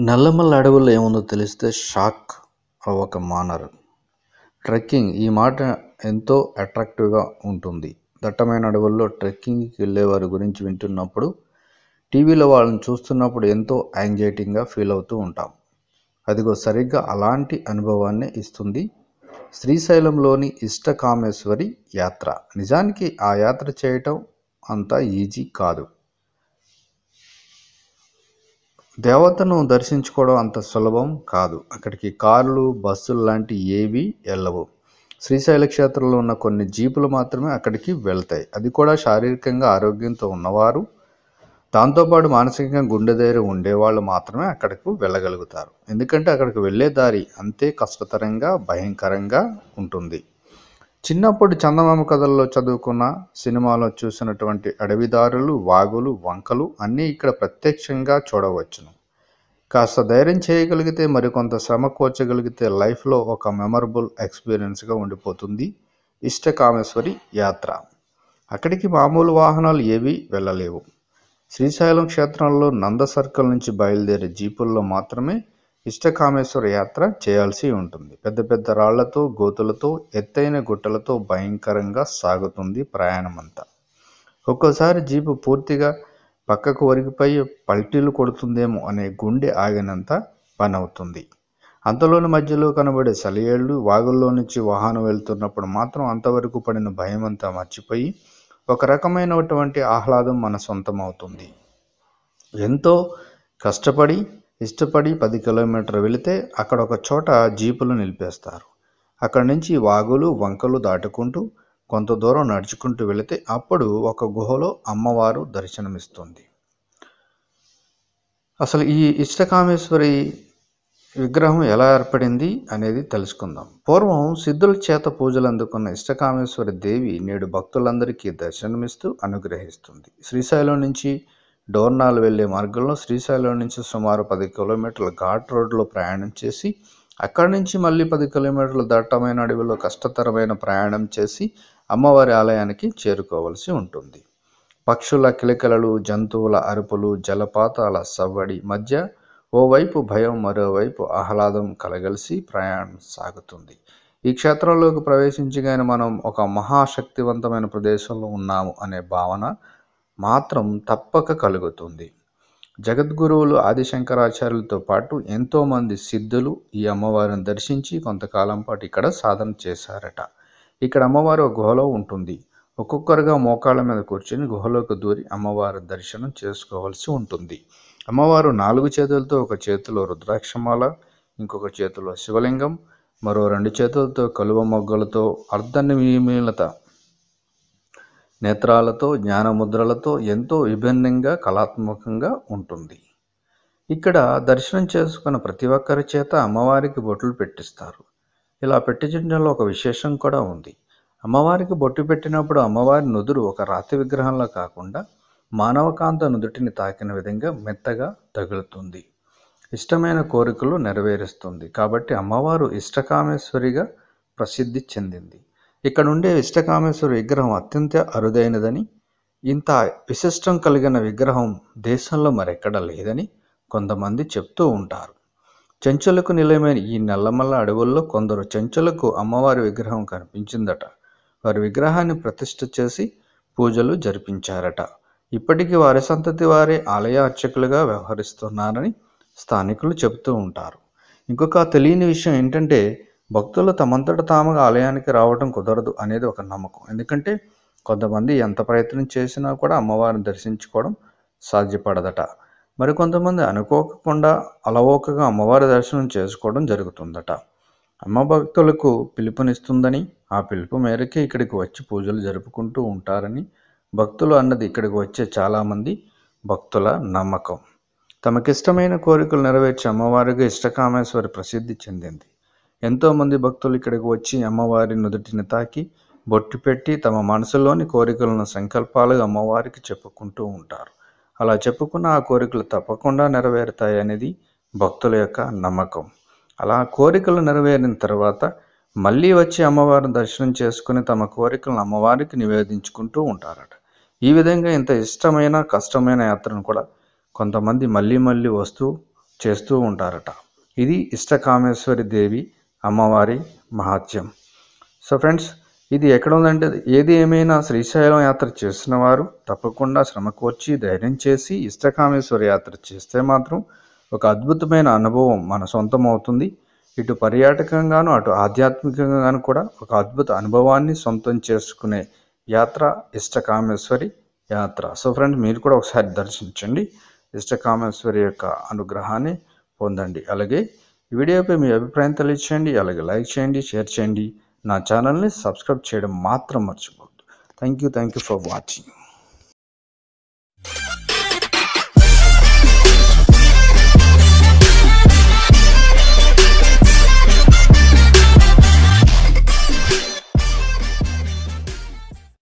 నల్లమల్ల అడవుల్లో ఏముందో తెలిస్తే షాక్ అవ్వక మానరు. ట్రెక్కింగ్ ఈ మాట ఎంతో అట్రాక్టివ్గా ఉంటుంది. దట్టమైన అడవుల్లో ట్రెక్కింగ్కి వెళ్ళేవారి గురించి వింటున్నప్పుడు టీవీలో వాళ్ళని చూస్తున్నప్పుడు ఎంతో యాంగ్జైటీగా ఫీల్ అవుతూ ఉంటాం. అదిగో సరిగ్గా అలాంటి అనుభవాన్ని ఇస్తుంది శ్రీశైలంలోని ఇష్టకామేశ్వరి యాత్ర. నిజానికి ఆ యాత్ర చేయటం అంత ఈజీ కాదు. దేవతను దర్శించుకోవడం అంత సులభం కాదు. అక్కడికి కార్లు బస్సులు లాంటి ఏవి వెళ్ళవు. శ్రీశైల క్షేత్రంలో ఉన్న కొన్ని జీపులు మాత్రమే అక్కడికి వెళ్తాయి. అది కూడా శారీరకంగా ఆరోగ్యంతో ఉన్నవారు. దాంతోపాటు మానసికంగా గుండె ధైర్యం ఉండేవాళ్ళు మాత్రమే అక్కడికి వెళ్ళగలుగుతారు. ఎందుకంటే అక్కడికి వెళ్ళే దారి అంతే కష్టతరంగా భయంకరంగా ఉంటుంది. చిన్నప్పుడు చందమామ కథల్లో చదువుకున్న సినిమాలో చూసినటువంటి అడవిదారులు వాగులు వంకలు అన్నీ ఇక్కడ ప్రత్యక్షంగా చూడవచ్చును. కాస్త ధైర్యం చేయగలిగితే మరికొంత శ్రమ కోర్చగలిగితే లైఫ్లో ఒక మెమరబుల్ ఎక్స్పీరియన్స్గా ఉండిపోతుంది ఇష్టకామేశ్వరి యాత్ర. అక్కడికి మామూలు వాహనాలు ఏవి వెళ్ళలేవు. శ్రీశైలం క్షేత్రంలో నంద సర్కిల్ నుంచి బయలుదేరే జీపుల్లో మాత్రమే ఇష్టకామేశ్వర యాత్ర చేయాల్సి ఉంటుంది. పెద్ద పెద్ద రాళ్ళతో గోతులతో ఎత్తైన గుట్టలతో భయంకరంగా సాగుతుంది ప్రయాణం అంతా ఒక్కోసారి జీపు పూర్తిగా పక్కకు ఒరిగిపోయి పల్టీలు కొడుతుందేమో అనే గుండె ఆగినంత పని అవుతుంది అంతలోని మధ్యలో కనబడే సలియేళ్ళు వాగుల్లో నుంచి వాహనం వెళ్తున్నప్పుడు మాత్రం అంతవరకు పడిన భయం అంతా మర్చిపోయి ఒక రకమైనటువంటి ఆహ్లాదం మన సొంతం అవుతుంది ఎంతో కష్టపడి ఇష్టపడి పది కిలోమీటర్ వెళితే అక్కడ ఒక చోట జీపులు నిలిపేస్తారు. అక్కడి నుంచి వాగులు వంకలు దాటుకుంటూ కొంత దూరం నడుచుకుంటూ వెళితే అప్పుడు ఒక గుహలో అమ్మవారు దర్శనమిస్తుంది. అసలు ఈ ఇష్టకామేశ్వరి విగ్రహం ఎలా ఏర్పడింది అనేది తెలుసుకుందాం. పూర్వం సిద్ధుల చేత పూజలు అందుకున్న ఇష్టకామేశ్వరి దేవి నేడు భక్తులందరికీ దర్శనమిస్తూ అనుగ్రహిస్తుంది. శ్రీశైలం నుంచి డోర్నాల్ వెళ్ళే మార్గంలో శ్రీశైలం నుంచి సుమారు పది కిలోమీటర్ల ఘాట్ రోడ్లో ప్రయాణం చేసి అక్కడి నుంచి మళ్ళీ పది కిలోమీటర్ల దట్టమైన అడవిలో కష్టతరమైన ప్రయాణం చేసి అమ్మవారి ఆలయానికి చేరుకోవలసి ఉంటుంది. పక్షుల కిలకలలు జంతువుల అరుపులు జలపాతాల సవ్వడి మధ్య ఓవైపు భయం మరోవైపు ఆహ్లాదం కలగలిసి ప్రయాణం సాగుతుంది. ఈ క్షేత్రంలోకి ప్రవేశించగానే మనం ఒక మహాశక్తివంతమైన ప్రదేశంలో ఉన్నాము అనే భావన మాత్రం తప్పక కలుగుతుంది. జగద్గురువులు ఆదిశంకరాచార్యులతో పాటు ఎంతోమంది సిద్ధులు ఈ అమ్మవారిని దర్శించి కొంతకాలం పాటు ఇక్కడ సాధన చేశారట. ఇక్కడ అమ్మవారు ఒక గుహలో ఉంటుంది. ఒక్కొక్కరుగా మోకాళ్ళ మీద కూర్చొని గుహలోకి దూరి అమ్మవారి దర్శనం చేసుకోవాల్సి ఉంటుంది. అమ్మవారు నాలుగు చేతులతో ఒక చేతిలో రుద్రాక్షమాల ఇంకొక చేతిలో శివలింగం మరో రెండు చేతులతో కలువ మొగ్గలతో అర్ధనిమీలత నేత్రాలతో జ్ఞానముద్రలతో ఎంతో విభిన్నంగా కళాత్మకంగా ఉంటుంది. ఇక్కడ దర్శనం చేసుకున్న ప్రతి ఒక్కరి చేత అమ్మవారికి బొట్లు పెట్టిస్తారు. ఇలా పెట్టించడంలో ఒక విశేషం కూడా ఉంది. అమ్మవారికి బొట్టు పెట్టినప్పుడు అమ్మవారి నుదురు ఒక రాతి విగ్రహంలో కాకుండా మానవకాంత నుదుటిని తాకిన విధంగా మెత్తగా తగులుతుంది. ఇష్టమైన కోరికలు నెరవేరుస్తుంది. కాబట్టి అమ్మవారు ఇష్టకామేశ్వరిగా ప్రసిద్ధి చెందింది. ఇక్కడ ఉండే ఇష్టకామేశ్వరి విగ్రహం అత్యంత అరుదైనదని ఇంత విశిష్టం కలిగిన విగ్రహం దేశంలో మరెక్కడ లేదని కొంతమంది చెప్తూ ఉంటారు. చెంచులకు నిలయమైన ఈ నల్లమల్ల అడవుల్లో కొందరు చెంచులకు అమ్మవారి విగ్రహం కనిపించిందట. వారి విగ్రహాన్ని ప్రతిష్ఠ చేసి పూజలు జరిపించారట. ఇప్పటికీ వారి సంతతి వారే ఆలయ అర్చకులుగా వ్యవహరిస్తున్నారని స్థానికులు చెబుతూ ఉంటారు. ఇంకొక తెలియని విషయం ఏంటంటే భక్తులు తమంతట తాముగా ఆలయానికి రావడం కుదరదు అనేది ఒక నమ్మకం. ఎందుకంటే కొంతమంది ఎంత ప్రయత్నం చేసినా కూడా అమ్మవారిని దర్శించుకోవడం సాధ్యపడదట. మరికొంతమంది అనుకోకుండా అలవోకగా అమ్మవారి దర్శనం చేసుకోవడం జరుగుతుందట. అమ్మ భక్తులకు పిలుపునిస్తుందని ఆ పిలుపు మేరకే ఇక్కడికి వచ్చి పూజలు జరుపుకుంటూ ఉంటారని భక్తులు అన్నది ఇక్కడికి వచ్చే చాలామంది భక్తుల నమ్మకం. తమకిష్టమైన కోరికలు నెరవేర్చే అమ్మవారిగా ఇష్టకామేశ్వరి ప్రసిద్ధి చెందింది. ఎంతోమంది భక్తులు ఇక్కడికి వచ్చి అమ్మవారి నుదుటిని తాకి బొట్టు పెట్టి తమ మనసులోని కోరికలను సంకల్పాలుగా అమ్మవారికి చెప్పుకుంటూ ఉంటారు. అలా చెప్పుకున్న ఆ కోరికలు తప్పకుండా నెరవేరుతాయి అనేది భక్తుల యొక్క నమ్మకం. అలా కోరికలు నెరవేరిన తర్వాత మళ్ళీ వచ్చి అమ్మవారిని దర్శనం చేసుకుని తమ కోరికలను అమ్మవారికి నివేదించుకుంటూ ఉంటారట. ఈ విధంగా ఇంత ఇష్టమైన కష్టమైన యాత్రను కూడా కొంతమంది మళ్ళీ మళ్ళీ వస్తూ చేస్తూ ఉంటారట. ఇది ఇష్టకామేశ్వరి దేవి అమ్మవారి మహాత్యం సో ఫ్రెండ్స్ ఇది ఎక్కడ ఉందంటే ఏది ఏమైనా శ్రీశైలం యాత్ర చేసిన వారు తప్పకుండా శ్రమకు వచ్చి ధైర్యం చేసి ఇష్టకామేశ్వర యాత్ర చేస్తే మాత్రం ఒక అద్భుతమైన అనుభవం మన సొంతం అవుతుంది. ఇటు పర్యాటకంగాను అటు ఆధ్యాత్మికంగాను కూడా ఒక అద్భుత అనుభవాన్ని సొంతం చేసుకునే యాత్ర ఇష్టకామేశ్వరి యాత్ర. సో ఫ్రెండ్స్ మీరు కూడా ఒకసారి దర్శించండి. ఇష్టకామేశ్వరి యొక్క అనుగ్రహాన్ని పొందండి. అలాగే ఈ వీడియోపై మీ అభిప్రాయం తెలియచేయండి అలాగే లైక్ చేయండి షేర్ చేయండి. నా ఛానల్ని సబ్స్క్రైబ్ చేయడం మాత్రం మర్చిపోవద్దు. Thank you thank you for watching.